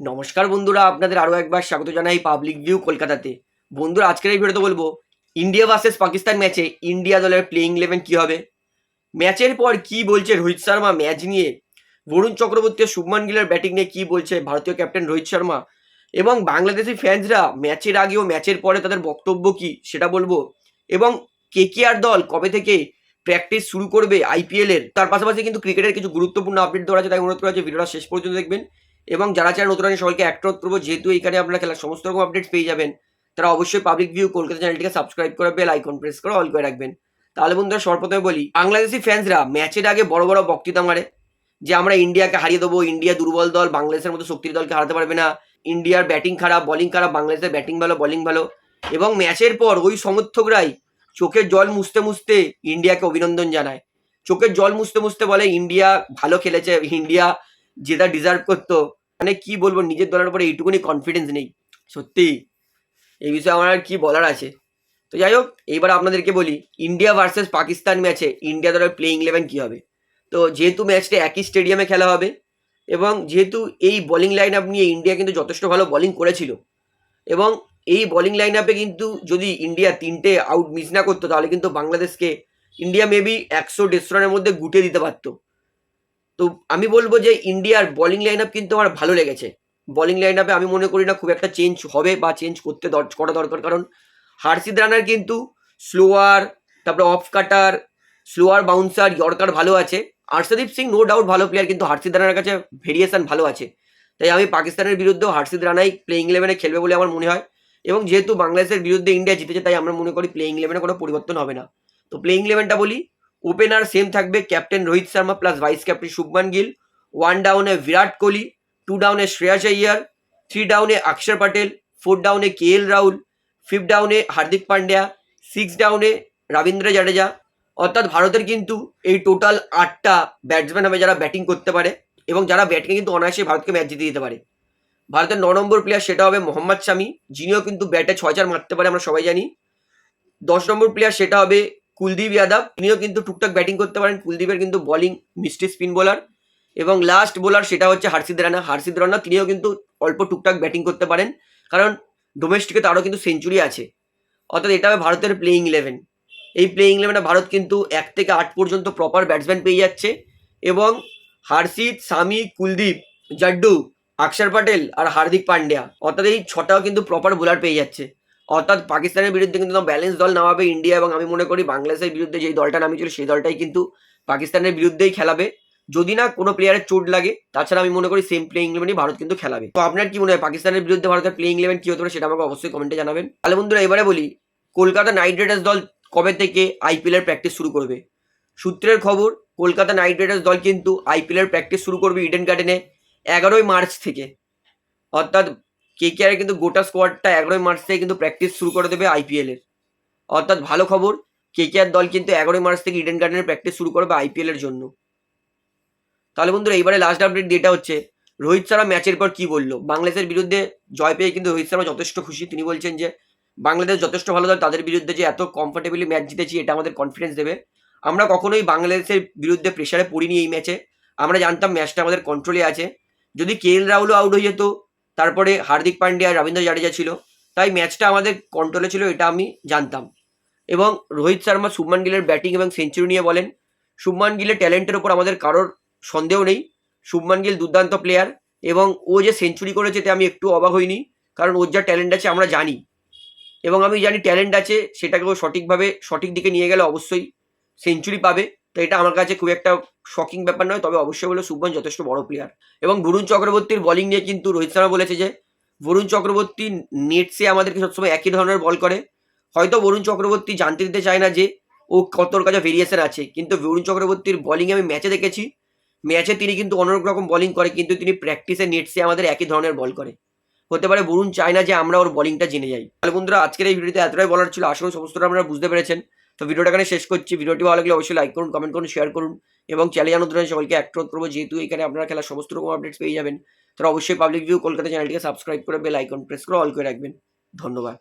নমস্কার বন্ধুরা, আপনাদের আরও একবার স্বাগত জানাই পাবলিক ভিউ কলকাতাতে। বন্ধুরা, আজকের এই ভিডিওতে বলব, ইন্ডিয়া ভার্সেস পাকিস্তান ম্যাচে ইন্ডিয়া দলের প্লেইং ইলেভেন কী হবে? ম্যাচের পর কি বলছে রোহিত শর্মা ম্যাচ নিয়ে? বরুণ চক্রবর্তী শুভমান গিলের ব্যাটিং নিয়ে কী বলছে ভারতীয় ক্যাপ্টেন রোহিত শর্মা? এবং বাংলাদেশি ফ্যান্সরা ম্যাচের আগে ও ম্যাচের পরে তাদের বক্তব্য কি সেটা বলব? এবং কেকেআর দল কবে থেকে প্র্যাকটিস শুরু করবে আইপিএলের তার পাশাপাশি কিন্তু ক্রিকেটের কিছু গুরুত্বপূর্ণ আপডেট দেওয়া আছে, তাই অনুরোধ করা হচ্ছে, ভিডিওটা শেষ পর্যন্ত দেখবেন। এবং যারা চ্যানেল নতুন আছে সবাইকে একটা করব, যেহেতু এখানে আপনারা খেলার সমস্ত রকম আপডেট পেয়ে যাবেন, তারা অবশ্যই পাবলিক ভিউ কলকাতা চ্যানেলটিকে সাবস্ক্রাইব করে বেল আইকন প্রেস করে অল করে রাখবেন। তাহলে বন্ধুরা, সর্বপ্রথমে বলি, বাংলাদেশি ফ্যান্সরা ম্যাচের আগে বড় বড় বক্তৃতা মারে, যে আমরা ইন্ডিয়াকে হারিয়ে দেবো, ইন্ডিয়া দুর্বল দল, বাংলাদেশের মতো শক্তির দলকে হারাতে পারবে না, ইন্ডিয়ার ব্যাটিং খারাপ বলিং খারাপ, বাংলাদেশের ব্যাটিং ভালো বলিং ভালো, এবং ম্যাচের পর ওই সমর্থকরাই চোখের জল মুছতে মুছতে ইন্ডিয়াকে অভিনন্দন জানায়। চোখের জল মুছতে মুছতে বলে, ইন্ডিয়া ভালো খেলেছে, ইন্ডিয়া যেটা ডিজার্ভ করতো। মানে কি বলব, নিজের দলের উপরে এইটুকুনি কনফিডেন্স নেই। সত্যি, এই বিষয়ে আমার আর কি বলার আছে। তো যাই হোক, এইবার আপনাদেরকে বলি ইন্ডিয়া ভার্সেস পাকিস্তান ম্যাচে ইন্ডিয়া দলের প্লেইং ইলেভেন কী হবে? তো যেহেতু ম্যাচটা একই স্টেডিয়ামে খেলা হবে, এবং যেহেতু এই বোলিং লাইন আপ নিয়ে ইন্ডিয়া কিন্তু যথেষ্ট ভালো বোলিং করেছিল, এবং এই বলিং লাইন আপে কিন্তু যদি ইন্ডিয়া তিনটে আউট মিস না করতো, তাহলে কিন্তু বাংলাদেশকে ইন্ডিয়া মেবি একশো দেড়শো রানের মধ্যে গুটে দিতে পারতো। তো আমি বলব যে ইন্ডিয়ার বোলিং লাইন আপ কিন্তু আমার ভালো লেগেছে। বোলিং লাইন আপে আমি মনে করি না খুব একটা চেঞ্জ হবে বা চেঞ্জ করতে করা দরকার। কারণ হার্ষিদ রানার কিন্তু স্লোয়ার তারপরে off cutter slower bouncer yorker ভালো আছে। হর্ষদীপ সিং নো ডাউট ভালো প্লেয়ার কিন্তু হার্ষিদ রানার কাছে ভেরিয়েশন ভালো আছে। তাই আমি পাকিস্তানের বিরুদ্ধেও হার্ষিদ রানাই প্লেইং ইলেভেনে খেলবে বলে আমার মনে হয়। এবং যেহেতু বাংলাদেশের বিরুদ্ধে ইন্ডিয়া জিতেছে, তাই আমরা মনে করি প্লেইং ইলেভেনে কোনো পরিবর্তন হবে না। তো প্লেইং ইলেভেনটা বলি ওপেনার সেম থাকবে captain Rohit Sharma plus vice captain Shubman Gill. One ডাউনে বিরাট কোহলি টু ডাউনে শ্রেয়াস আইয়ার থ্রি ডাউনে অক্ষর প্যাটেল ফোর ডাউনে কে এল রাহুল ফিফথ ডাউনে হার্দিক পান্ডিয়া সিক্স ডাউনে রবীন্দ্র জাডেজা। অর্থাৎ ভারতের কিন্তু এই টোটাল আটটা ব্যাটসম্যান হবে যারা ব্যাটিং করতে পারে এবং যারা ব্যাটিংয়ে কিন্তু অনায়াসে ভারতকে ম্যাচ জিতে দিতে পারে। ভারতের ন নম্বর প্লেয়ার সেটা হবে মোহাম্মদ শামি, যিনিও কিন্তু ব্যাটে ছয় চার মারতে পারে, আমরা সবাই জানি। দশ নম্বর প্লেয়ার সেটা হবে কুলদীপ যাদব, তিনিও কিন্তু টুকটাক ব্যাটিং করতে পারেন। কুলদীপের কিন্তু বোলিং মিষ্টি স্পিন বোলার এবং লাস্ট বোলার সেটা হচ্ছে হার্ষিদ রানা। হার্ষিদ রানা তিনিও কিন্তু অল্প টুকটাক ব্যাটিং করতে পারেন। কারণ ডোমেস্টিকে তারও কিন্তু সেঞ্চুরি আছে। অর্থাৎ এটা হবে ভারতের প্লেইং ইলেভেন এই প্লেইং ইলেভেনে ভারত কিন্তু এক থেকে আট পর্যন্ত প্রপার ব্যাটসম্যান পেয়ে যাচ্ছে। এবং হার্ষিদ সামি, কুলদীপ, জাড্ডু অক্ষর প্যাটেল আর হার্দিক পান্ডিয়া অর্থাৎ এই ছটাও কিন্তু প্রপার বোলার পেয়ে যাচ্ছে। অর্থাৎ পাকিস্তানের বিরুদ্ধে কিন্তু ব্যালেন্স দল নামাবে ইন্ডিয়া এবং আমি মনে করি বাংলাদেশের বিরুদ্ধে যেই দলটা নামিয়েছিল সেই দলটাই কিন্তু পাকিস্তানের বিরুদ্ধেই খেলাবে। যদি না কোনো প্লেয়ারের চোট লাগে, তাছাড়া আমি মনে করি সেম প্লেইং ইলেভেনই ভারত কিন্তু খেলাবে। তো আপনার কি মনে হয়, পাকিস্তানের বিরুদ্ধে ভারতের প্লেইং ইলেভেন কি হতে পারে সেটা আমাকে অবশ্যই কমেন্টে জানাবেন। তাহলে বন্ধুরা, এবারে বলি, কলকাতা নাইট রাইডার্স দল কবে থেকে আইপিএল এর প্র্যাকটিস শুরু করবে? সূত্রের খবর, কলকাতা নাইট রাইডার্স দল কিন্তু আইপিএল এর প্র্যাকটিস শুরু করবে ইডেন গার্ডেনে এগারোই মার্চ থেকে। অর্থাৎ কে কে আর কিন্তু গোটা স্কোয়াডটা এগারোই মার্চ থেকে কিন্তু প্র্যাকটিস শুরু করে দেবে আইপিএল এর। অর্থাৎ ভালো খবর কে কে আর দল কিন্তু এগারোই মার্চ থেকে ইডেন গার্ডেনের প্র্যাকটিস শুরু করবে আইপিএল এর জন্য। তাহলে বন্ধুরা, এইবারে লাস্ট আপডেট যেটা হচ্ছে, রোহিত শর্মা ম্যাচের পর কি বলল? বাংলাদেশের বিরুদ্ধে জয় পেয়ে কিন্তু রোহিত শর্মা যথেষ্ট খুশি। তিনি বলছেন যে, বাংলাদেশ যথেষ্ট ভালো দল, তাদের বিরুদ্ধে যে এত কমফোর্টেবলি ম্যাচ জিতেছি, এটা আমাদের কনফিডেন্স দেবে। আমরা কখনোই বাংলাদেশের বিরুদ্ধে প্রেশারে পড়িনি এই ম্যাচে আমরা জানতাম ম্যাচটা আমাদের কন্ট্রোলে আছে। যদি কে এল রাহুলও আউট হয়ে যেত তারপরে হার্দিক পান্ডিয়া, রবীন্দ্র জাডেজা ছিল। তাই ম্যাচটা আমাদের কন্ট্রোলে ছিল, এটা আমি জানতাম। এবং রোহিত শর্মা, শুভমান গিলের ব্যাটিং এবং সেঞ্চুরি নিয়ে বলেন, শুভমান গিলের ট্যালেন্টের ওপর আমাদের কারোর সন্দেহ নেই। শুভমান গিল দুর্দান্ত প্লেয়ার এবং ও যে সেঞ্চুরি করেছে তে আমি একটু অবাক হইনি, কারণ ওর যা ট্যালেন্ট আছে আমরা জানি। এবং আমি জানি ট্যালেন্ট আছে সেটাকে ও সঠিকভাবে সঠিক দিকে নিয়ে গেলে অবশ্যই সেঞ্চুরি পাবে। তো এটা আমার কাছে খুব একটা শকিং ব্যাপার নয়। তবে অবশ্যই বলে শুভমান যথেষ্ট বড় প্লেয়ার এবং বরুণ চক্রবর্তীর বলিং নিয়ে কিন্তু রোহিত শর্মা বলেছে যে, বরুণ চক্রবর্তী নেটসে আমাদেরকে সবসময় একই ধরনের বল করে। হয়তো বরুণ চক্রবর্তী জানতে দিতে চায় না যে, ও কতর কাছে ভেরিয়েশন আছে। কিন্তু বরুণ চক্রবর্তীর বোলিং আমি ম্যাচে দেখেছি। ম্যাচে তিনি কিন্তু অনেক রকম বলিং করে, কিন্তু তিনি প্র্যাকটিসে নেটসে আমাদের একই ধরনের বল করে। হতে পারে বরুণ চায় না যে আমরা ওর বলিংটা জেনে যাই। তাহলে বন্ধুরা, আজকের এই ভিডিওতে এতটাই বলার ছিল। আসলে সমস্তটা আপনারা বুঝতে পেরেছেন। তো ভিডিওটা এখানে শেষ করছি। ভিডিওটি ভালো লাগলে অবশ্যই লাইক করুন কমেন্ট করুন শেয়ার করুন এবং চ্যানেল হলে সকলকে অ্যাক্ট করব। যেহেতু এখানে আপনারা খেলার সমস্ত রকম আপডেটস পেয়ে যাবেন তারা অবশ্যই পাবলিক ভিউ কলকাতা চ্যানেলটিকে সাবস্ক্রাইব করে বেল আইকন প্রেস করে অল করে রাখবেন। ধন্যবাদ।